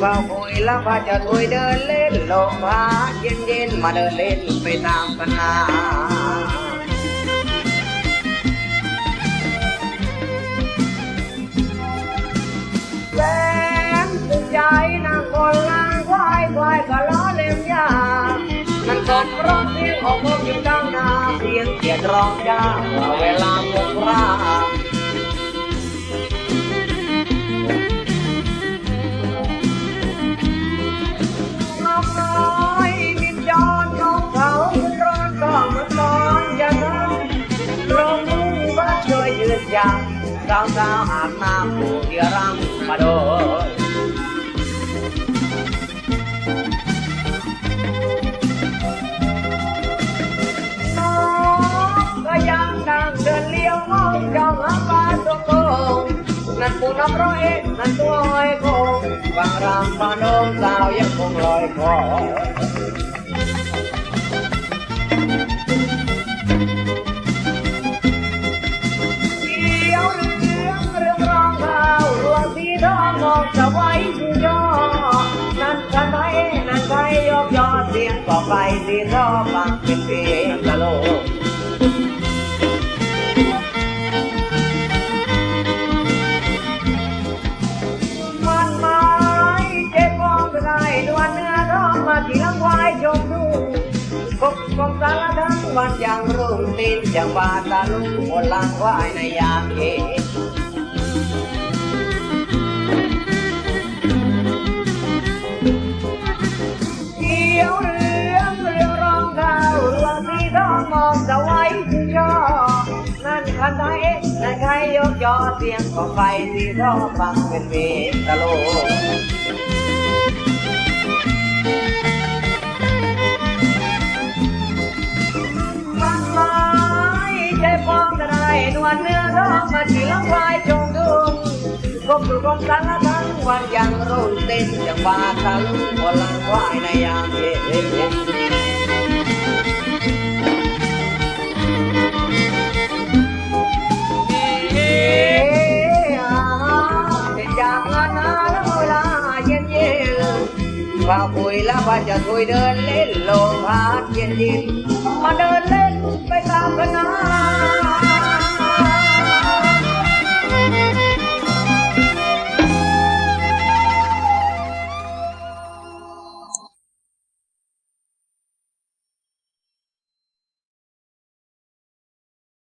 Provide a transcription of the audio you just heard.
แล้วพาจะถวยเดินเล่นลมพัดเย็นเย็นมาเดินเล่นไปตามกันนาแสนสุดใจนางคนนางควายควายก็ล้อเล่มยามันกดร้องเสียงขออกมอยู่ดังนาเสียงเกียดร้องยา ya kau kau anakku tiaram padoh Nan pun nak roe, nan tua roe ko, barang panong tau yang pun roe ko. สีทองมองสวัยสุยอนั่นกันไหนนั่นใครยกยอเสียงก็ไปสีทอฟังเป็นเพลงตลกมันไม้เจ็บมองได้ดวนเนื้อร้องมาที่ลำควายชมดูกบกองสารทั้งวันยังรุ่งตีนจังหวาตาลุงบนลังวายในยามเย็น นั่นไทยนั่นใครยกยอเสียงของไฟสีทองฟังเป็นเพลงตลกมันไม้ใจฟองกระไดนวลเนื้อท้องมาที่ลำควายจงดุงกบดูกองสันละทั้งวันยังรุ่นเต้นจังหวะตะลุงบนลังควายในยามเย็น เป็นานาเวลาเย็นเย็นว่าคุยแล้วว่าจะคุยเดินเล่นลงพาดเย็นเย็น